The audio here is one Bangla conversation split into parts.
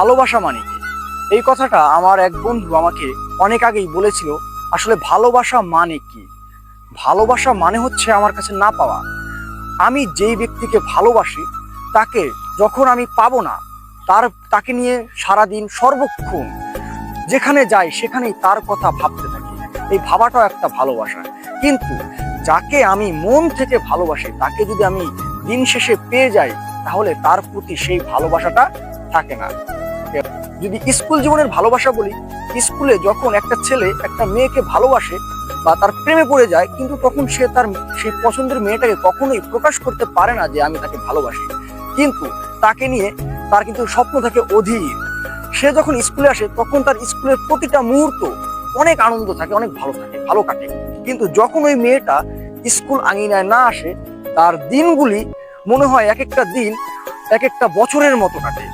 ভালোবাসা মানে কি? এই কথাটা আমার এক বন্ধু আমাকে অনেক আগেই বলেছিল, আসলে ভালোবাসা মানে কি? ভালোবাসা মানে হচ্ছে আমার কাছে না পাওয়া। আমি যেই ব্যক্তিকে ভালোবাসি, তাকে যখন আমি পাবো না, তার, তাকে নিয়ে সারাদিন সর্বক্ষণ যেখানে যাই, সেখানেই তার কথা ভাবতে থাকি। এই ভাবাটাও একটা ভালোবাসা। কিন্তু যাকে আমি মন থেকে ভালোবাসি, তাকে যদি আমি দিন শেষে পেয়ে যাই, তাহলে তার প্রতি সেই ভালোবাসাটা থাকে না। যদি স্কুল জীবনের ভালোবাসা বলি, স্কুলে যখন একটা ছেলে একটা মেয়েকে ভালোবাসে বা তার প্রেমে পড়ে যায়, কিন্তু তখন সে তার সেই পছন্দের মেয়েটাকে কখনোই প্রকাশ করতে পারে না যে আমি তাকে ভালোবাসি। কিন্তু তাকে নিয়ে তার কিন্তু স্বপ্ন থাকে অধীর। সে যখন স্কুলে আসে, তখন তার স্কুলের প্রতিটা মুহূর্ত অনেক আনন্দ থাকে, অনেক ভালো থাকে, ভালো কাটে। কিন্তু যখন ওই মেয়েটা স্কুল আঙিনায় না আসে, তার দিনগুলি মনে হয় এক একটা দিন, এক একটা বছরের মতো কাটে।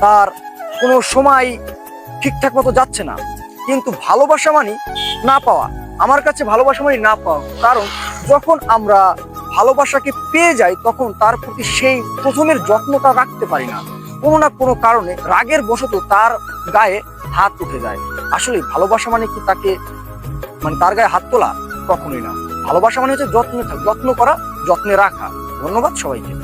তার কোনো সময় ঠিকঠাক মতো যাচ্ছে না। কিন্তু ভালোবাসা মানে না পাওয়া, আমার কাছে ভালোবাসা মানে না পাওয়া। কারণ যখন আমরা ভালোবাসাকে পেয়ে যাই, তখন তার প্রতি সেই প্রথমের যত্নটা রাখতে পারি না। কোনো না কোনো কারণে রাগের বশত তার গায়ে হাত উঠে যায়। আসলে ভালোবাসা মানে কি তাকে মানে তার গায়ে হাত তোলা? কখনোই না। ভালোবাসা মানে হচ্ছে যত্নে, যত্ন করা, যত্নে রাখা। ধন্যবাদ সবাইকে।